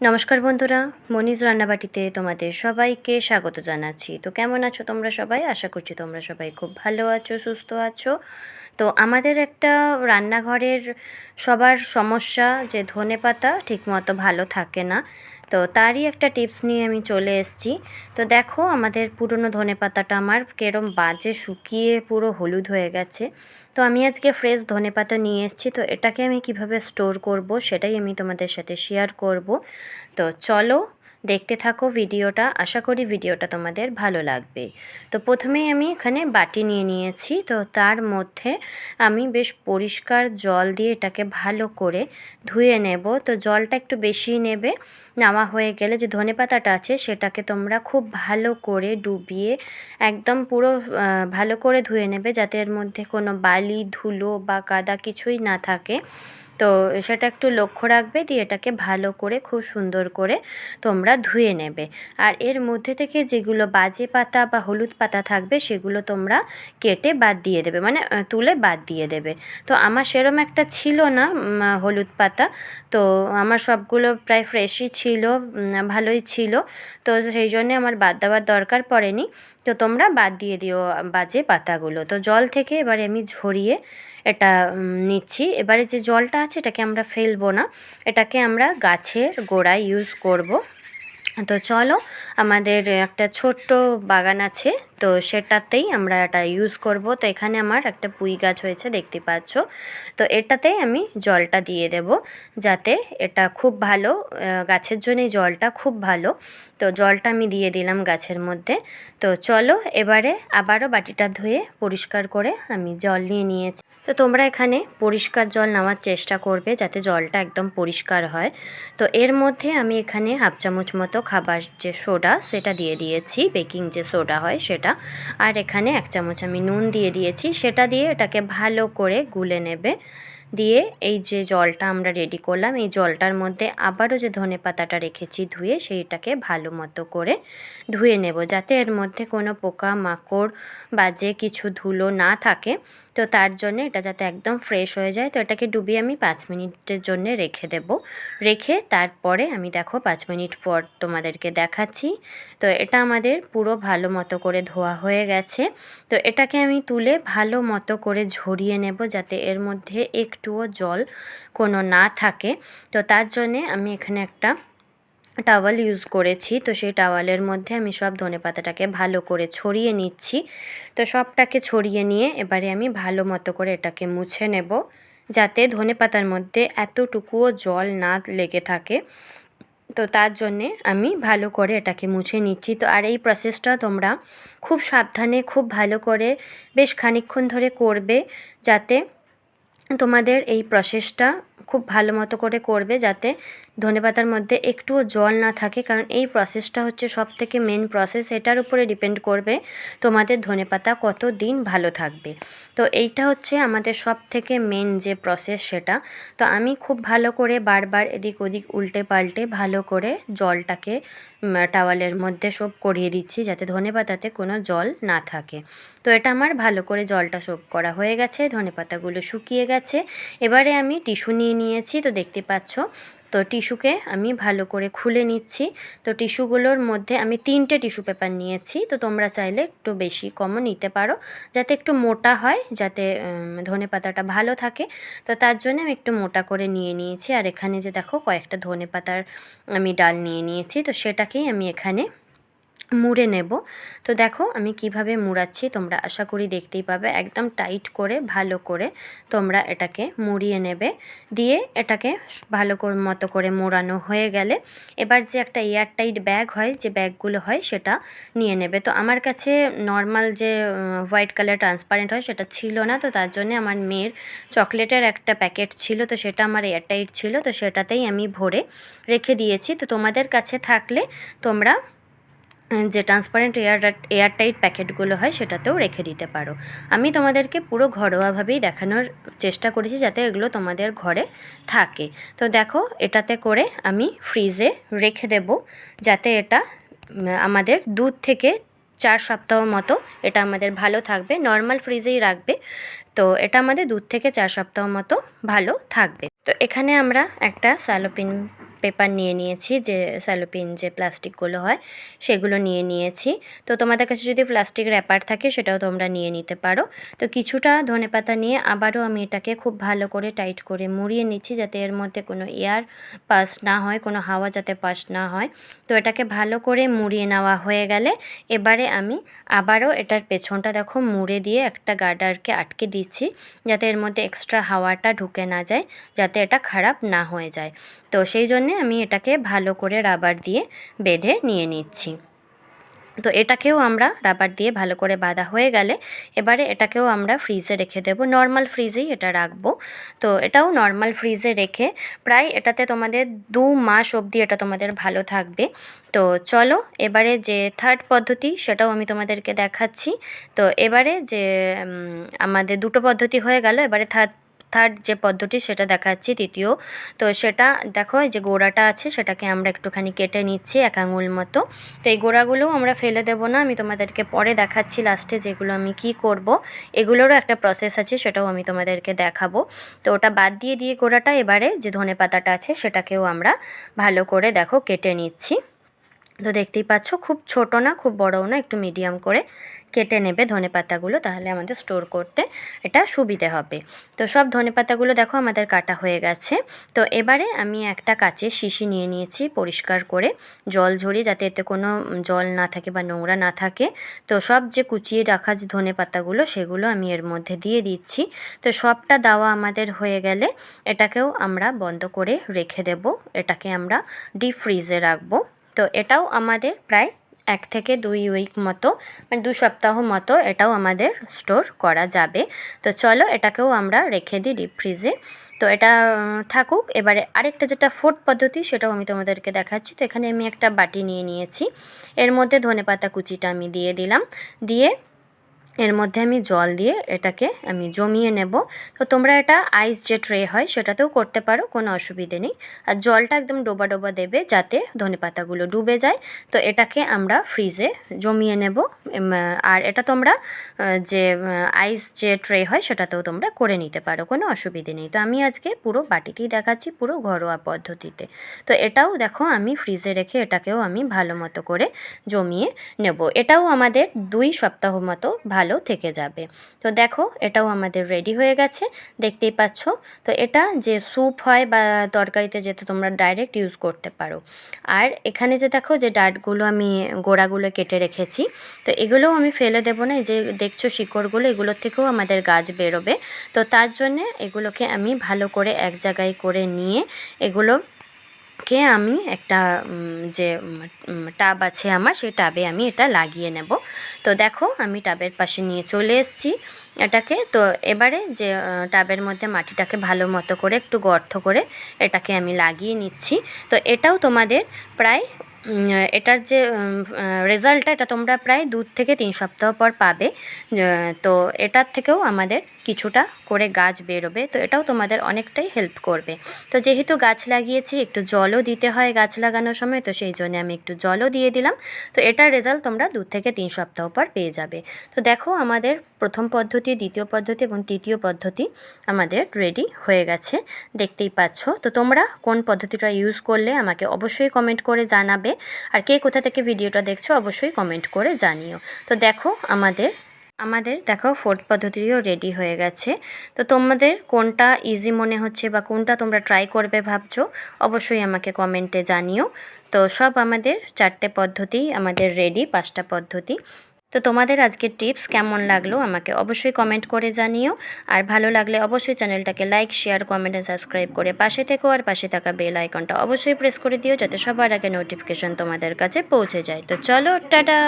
নমস্কার বন্ধুরা, মনিজ রান্নাবাটিতে তোমাদের সবাইকে স্বাগত জানাচ্ছি। তো কেমন আছো তোমরা সবাই? আশা করছি তোমরা সবাই খুব ভালো আছো, সুস্থ আছো। তো আমাদের একটা রান্নাঘরের সবার সমস্যা, যে ধনে পাতা ঠিকমতো ভালো থাকে না। তো তারই একটা টিপস নিয়ে আমি চলে এসেছি। তো দেখো আমাদের পুরনো ধনে পাতাটা আমার কেরম বাজে শুকিয়ে পুরো হলুদ হয়ে গেছে। তো আমি আজকে ফ্রেশ ধনে পাতা নিয়ে এসেছি। তো এটাকে আমি কীভাবে স্টোর করব সেটাই আমি তোমাদের সাথে শেয়ার করব। তো চলো দেখতে থাকো ভিডিওটা। আশা করি ভিডিওটা তোমাদের ভালো লাগবে। তো প্রথমেই আমি এখানে বাটি নিয়ে নিয়েছি। তো তার মধ্যে আমি বেশ পরিষ্কার জল দিয়ে এটাকে ভালো করে ধুয়ে নেব। তো জলটা একটু বেশি নেবে। নেওয়া হয়ে গেলে যে ধনে পাতাটা আছে, সেটাকে তোমরা খুব ভালো করে ডুবিয়ে একদম পুরো ভালো করে ধুয়ে নেবে যাতে এর মধ্যে কোনো বালি, ধুলো বা কাদা কিছুই না থাকে। তো সেটা একটু লক্ষ্য রাখবে দিয়ে এটাকে ভালো করে, খুব সুন্দর করে তোমরা ধুয়ে নেবে। আর এর মধ্যে থেকে যেগুলো বাজে পাতা বা হলুদ পাতা থাকবে সেগুলো তোমরা কেটে বাদ দিয়ে দেবে মানে তুলে বাদ দিয়ে দেবে। তো আমার সেরম একটা ছিল না হলুদ পাতা। তো আমার সবগুলো প্রায় ফ্রেশই ছিল ভালোই ছিল। তো সেই জন্যে আমার বাদ দেওয়ার দরকার পড়েনি। তো তোমরা বাদ দিয়ে দিও বাজে পাতাগুলো। তো জল থেকে এবারে আমি ঝরিয়ে এটা নিচ্ছি। এবারে যে জলটা আছে এটাকে আমরা ফেলব না। এটাকে আমরা গাছের গোড়ায় ইউজ করব। তো চলো, আমাদের একটা ছোট্ট বাগান আছে, তো সেটাতেই আমরা এটা ইউজ করব। তো এখানে আমার একটা পুঁই গাছ হয়েছে, দেখতে পাচ্ছ। তো এটাতেই আমি জলটা দিয়ে দেব, যাতে এটা খুব ভালো গাছের জন্য জলটা খুব ভালো। তো জলটা আমি দিয়ে দিলাম গাছের মধ্যে। তো চলো, এবারে আবারও বাটিটা ধুয়ে পরিষ্কার করে আমি জল নিয়ে নিয়েছি। তো তোমরা এখানে পরিষ্কার জল নেওয়ার চেষ্টা করবে যাতে জলটা একদম পরিষ্কার হয়। তো এর মধ্যে আমি এখানে হাফ চামচ মতো খাবার যে সোডা, সেটা দিয়ে দিয়েছি, বেকিং যে সোডা হয় সেটা। আর এখানে এক চামচ আমি নুন দিয়ে দিয়েছি, সেটা দিয়ে এটাকে ভালো করে গুলে নেবে। দিয়ে এই যে জলটা আমরা রেডি করলাম, এই জলটার মধ্যে আবারও যে ধনে পাতাটা রেখেছি ধুয়ে সেইটাকে ভালো মতো করে ধুয়ে নেব যাতে এর মধ্যে কোনো পোকা মাকড় বা যে কিছু ধুলো না থাকে। তো তার জন্য এটা যাতে একদম ফ্রেশ হয়ে যায়। তো এটাকে ডুবিয়ে আমি পাঁচ মিনিটের জন্য রেখে দেব। রেখে তারপরে আমি দেখো পাঁচ মিনিট পর তোমাদেরকে দেখাচ্ছি। তো এটা আমাদের পুরো ভালো মতো করে ধোয়া হয়ে গেছে। তো এটাকে আমি তুলে ভালো মতো করে ঝরিয়ে নেব যাতে এর মধ্যে একটুও জল কোনো না থাকে। তো তার জন্যে আমি এখানে একটা টাওয়াল ইউজ করেছি। তো সেই টাওয়ালের মধ্যে আমি সব ধনে পাতাটাকে ভালো করে ছড়িয়ে নিচ্ছি। তো সবটাকে ছড়িয়ে নিয়ে এবারে আমি ভালো মতো করে এটাকে মুছে নেব, যাতে ধনে পাতার মধ্যে এতটুকুও জল না লেগে থাকে। তো তার জন্যে আমি ভালো করে এটাকে মুছে নিচ্ছি। তো আর এই প্রসেসটা তোমরা খুব সাবধানে, খুব ভালো করে বেশ খানিক্ষণ ধরে করবে, যাতে তোমাদের এই প্রসেসটা খুব ভালো মতো করে করবে যাতে ধনেপাতার মধ্যে একটুও জল না থাকে। কারণ এই প্রসেসটা হচ্ছে সব থেকে মেন প্রসেস এটার উপরে ডিপেন্ড করবে তোমাদের ধনেপাতা কত দিন ভালো থাকবে। তো এইটা হচ্ছে আমাদের সব থেকে মেন যে প্রসেস সেটা। তো আমি খুব ভালো করে বারবার এদিক ওদিক উল্টে পাল্টে ভালো করে জলটাকে টাওয়ালের মধ্যে সব করিয়ে দিচ্ছি যাতে ধনে পাতাতে কোনো জল না থাকে। তো এটা আমার ভালো করে জলটা সোপ করা হয়ে গেছে, ধনে পাতাগুলো শুকিয়ে গেছে। এবারে আমি টিস্যু নিয়ে নিয়েছি, তো দেখতে পাচ্ছ। তো টিস্যুকে আমি ভালো করে খুলে নিচ্ছি। তো টিস্যুগুলোর মধ্যে আমি তিনটে টিস্যু পেপার নিয়েছি, তো তোমরা চাইলে একটু বেশি কমও নিতে পারো, যাতে একটু মোটা হয়, যাতে ধনে পাতাটা ভালো থাকে। তো তার জন্য আমি একটু মোটা করে নিয়ে নিয়েছি। আর এখানে যে দেখো কয়েকটা ধনে পাতার আমি ডাল নিয়ে নিয়েছি, তো সেটাকেই আমি এখানে মুড়ে নেব। তো দেখো আমি কীভাবে মুড়াচ্ছি, তোমরা আশা করি দেখতেই পাবে। একদম টাইট করে, ভালো করে তোমরা এটাকে মুড়িয়ে নেবে। দিয়ে এটাকে ভালো করে, মতো করে মোড়ানো হয়ে গেলে এবার যে একটা এয়ার টাইট ব্যাগ হয়, যে ব্যাগগুলো হয় সেটা নিয়ে নেবে। তো আমার কাছে নর্মাল যে হোয়াইট কালার ট্রান্সপারেন্ট হয় সেটা ছিল না। তো তার জন্য আমার মেয়ের চকলেটের একটা প্যাকেট ছিল। তো সেটা আমার এয়ার টাইট ছিল। তো সেটাতেই আমি ভরে রেখে দিয়েছি। তো তোমাদের কাছে থাকলে তোমরা যে ট্রান্সপারেন্ট এয়ার এয়ার টাইট প্যাকেটগুলো হয় সেটাতেও রেখে দিতে পারো। আমি তোমাদেরকে পুরো ঘরোয়াভাবেই দেখানোর চেষ্টা করেছি যাতে এগুলো তোমাদের ঘরে থাকে। তো দেখো, এটাতে করে আমি ফ্রিজে রেখে দেব যাতে এটা আমাদের দুধ থেকে চার সপ্তাহ মতো এটা আমাদের ভালো থাকবে। নর্মাল ফ্রিজেই রাখবে। তো এটা আমাদের দুধ থেকে চার সপ্তাহ মতো ভালো থাকবে। তো এখানে আমরা একটা স্যালোপিন পেপার নিয়ে নিয়েছি যে স্যালোপিন যে প্লাস্টিকগুলো হয়, সেগুলো নিয়ে নিয়েছি। তো তোমাদের কাছে যদি প্লাস্টিক র্যাপার থাকে, সেটাও তোমরা নিয়ে নিতে পারো। তো কিছুটা ধনেপাতা নিয়ে আবারও আমি এটাকে খুব ভালো করে টাইট করে মুড়িয়ে নিচ্ছি যাতে এর মধ্যে কোনো এয়ার পাস না হয়, কোনো হাওয়া যাতে পাস না হয়। তো এটাকে ভালো করে মুড়িয়ে নেওয়া হয়ে গেলে এবারে আমি আবারও এটার পেছনটা দেখো মুড়ে দিয়ে একটা গার্ডারকে আটকে দিচ্ছি, যাতে এর মধ্যে এক্সট্রা হাওয়াটা ঢুকে না যায়, যাতে এটা খারাপ না হয়ে যায়। তো সেই জন্যে আমি এটাকে ভালো করে রাবার দিয়ে বেঁধে নিয়ে নিচ্ছি। তো এটাকেও আমরা রাবার দিয়ে ভালো করে বাঁধা হয়ে গেলে এবারে এটাকেও আমরা ফ্রিজে রেখে দেবো। নর্মাল ফ্রিজেই এটা রাখব। তো এটাও নর্মাল ফ্রিজে রেখে প্রায় এটাতে তোমাদের দু মাস অবধি এটা তোমাদের ভালো থাকবে। তো চলো এবারে যে থার্ড পদ্ধতি সেটাও আমি তোমাদেরকে দেখাচ্ছি। তো এবারে যে আমাদের দুটো পদ্ধতি হয়ে গেল। এবারে থার্ড থার্ড যে পদ্ধতি সেটা দেখাচ্ছি তৃতীয় তো সেটা দেখো যে গোড়াটা আছে, সেটাকে আমরা একটুখানি কেটে নিচ্ছি এক আঙুল মতো। তো এই গোড়াগুলোও আমরা ফেলে দেবো না, আমি তোমাদেরকে পরে দেখাচ্ছি লাস্টে যেগুলো আমি কি করব। এগুলোরও একটা প্রসেস আছে, সেটাও আমি তোমাদেরকে দেখাবো। তো ওটা বাদ দিয়ে দিয়ে গোড়াটা, এবারে যে ধনে পাতাটা আছে, সেটাকেও আমরা ভালো করে দেখো, কেটে নিচ্ছি। তো দেখতেই পাচ্ছ, খুব ছোট না, খুব বড়ও না, একটু মিডিয়াম করে কেটে নেবে ধনে পাতাগুলো, তাহলে আমাদের স্টোর করতে এটা সুবিধে হবে। তো সব ধনে পাতাগুলো দেখো আমাদের কাটা হয়ে গেছে। তো এবারে আমি একটা কাচের শিশি নিয়ে নিয়েছি পরিষ্কার করে। জল ঝরিয়ে যাতে এতে কোনো জল না থাকে বা নোংরা না থাকে। তো সব যে কুচিয়ে রাখা যে ধনে পাতাগুলো, সেগুলো আমি এর মধ্যে দিয়ে দিচ্ছি। তো সবটা দেওয়া আমাদের হয়ে গেলে এটাকেও আমরা বন্ধ করে রেখে দেব। এটাকে আমরা ডিপ ফ্রিজে রাখব। তো এটাও আমাদের প্রায় এক থেকে দুই উইক মতো মানে দু সপ্তাহ মতো এটাও আমাদের স্টোর করা যাবে। তো চলো এটাকেও আমরা রেখে দিই ডিপ ফ্রিজে তো এটা থাকুক। এবারে আরেকটা যেটা ফোর্থ পদ্ধতি, সেটাও আমি তোমাদেরকে দেখাচ্ছি। তো এখানে আমি একটা বাটি নিয়ে নিয়েছি। এর মধ্যে ধনে পাতা কুচিটা আমি দিয়ে দিলাম। দিয়ে এর মধ্যে আমি জল দিয়ে এটাকে আমি জমিয়ে নেব। তো তোমরা এটা আইস যে ট্রে হয়, সেটাতেও করতে পারো, কোনো অসুবিধে নেই। আর জলটা একদম ডোবা ডোবা দেবে যাতে ধনে পাতাগুলো ডুবে যায়। তো এটাকে আমরা ফ্রিজে জমিয়ে নেব। আর এটা তোমরা যে আইস যে ট্রে হয়, সেটাতেও তোমরা করে নিতে পারো, কোনো অসুবিধে নেই। তো আমি আজকে পুরো বাটিতেই দেখাচ্ছি, পুরো ঘরোয়া পদ্ধতিতে। তো এটাও দেখো, আমি ফ্রিজে রেখে এটাকেও আমি ভালো মতো করে জমিয়ে নেব। এটাও আমাদের দুই সপ্তাহ মতো ভালো ভালো থেকে যাবে। তো দেখো, এটাও আমাদের রেডি হয়ে গেছে, দেখতেই পাচ্ছ। তো এটা যে স্যুপ হয় বা তরকারিতে যেতে তোমরা ডাইরেক্ট ইউজ করতে পারো। আর এখানে যে দেখো, যে ডাটগুলো আমি গোড়াগুলো কেটে রেখেছি, তো এগুলোও আমি ফেলে দেবো না। যে দেখছ শিকড়গুলো এগুলোর থেকেও আমাদের গাছ বেরোবে। তো তার জন্যে এগুলোকে আমি ভালো করে এক জায়গায় করে নিয়ে এগুলো কে আমি? একটা যে টাব আছে আমার, সেই টাবে আমি এটা লাগিয়ে নেব। তো দেখো, আমি টাবের পাশে নিয়ে চলে এসেছি এটাকে। তো এবারে যে টাবের মধ্যে মাটিটাকে ভালো মতো করে, একটু গর্ত করে এটাকে আমি লাগিয়ে নিচ্ছি। তো এটাও তোমাদের প্রায় এটার যে রেজাল্টটা এটা তোমরা প্রায় দু থেকে তিন সপ্তাহ পর পাবে। তো এটার থেকেও আমাদের কিছুটা করে গাছ বেরোবে, তো এটাও তোমাদের অনেকটাই হেল্প করবে। তো যেহেতু গাছ লাগিয়েছি, একটু জলও দিতে হয় গাছ লাগানোর সময়, তো সেই জন্য আমি একটু জলও দিয়ে দিলাম। তো এটার রেজাল্ট তোমরা দু থেকে তিন সপ্তাহ পর পেয়ে যাবে। তো দেখো আমাদের প্রথম পদ্ধতি, দ্বিতীয় পদ্ধতি এবং তৃতীয় পদ্ধতি আমাদের রেডি হয়ে গেছে, দেখতেই পাচ্ছ। তো তোমরা কোন পদ্ধতিটা ইউজ করলে আমাকে অবশ্যই কমেন্ট করে জানাবে। আর কে কোথা থেকে ভিডিওটা দেখছ, অবশ্যই কমেন্ট করে জানিও। তো দেখো আমাদের আমাদের দেখো ফোর্থ পদ্ধতিও রেডি হয়ে গেছে। তো তোমাদের কোনটা ইজি মনে হচ্ছে বা কোনটা তোমরা ট্রাই করবে ভাবছ, অবশ্যই আমাকে কমেন্টে জানিও। তো সব আমাদের চারটে পদ্ধতি, আমাদের রেডি পাঁচটা পদ্ধতি। তো তোমাদের আজকের টিপস কেমন লাগল আমাকে অবশ্যই কমেন্ট করে জানিও। আর ভালো লাগলে অবশ্যই চ্যানেলটাকে লাইক শেয়ার কমেন্ট আর সাবস্ক্রাইব করে পাশে থেকো। আর পাশে থাকা বেল আইকনটা অবশ্যই প্রেস করে দিও যাতে সবার আগে নোটিফিকেশন তোমাদের কাছে পৌঁছে যায়। তো চলো, টাটা!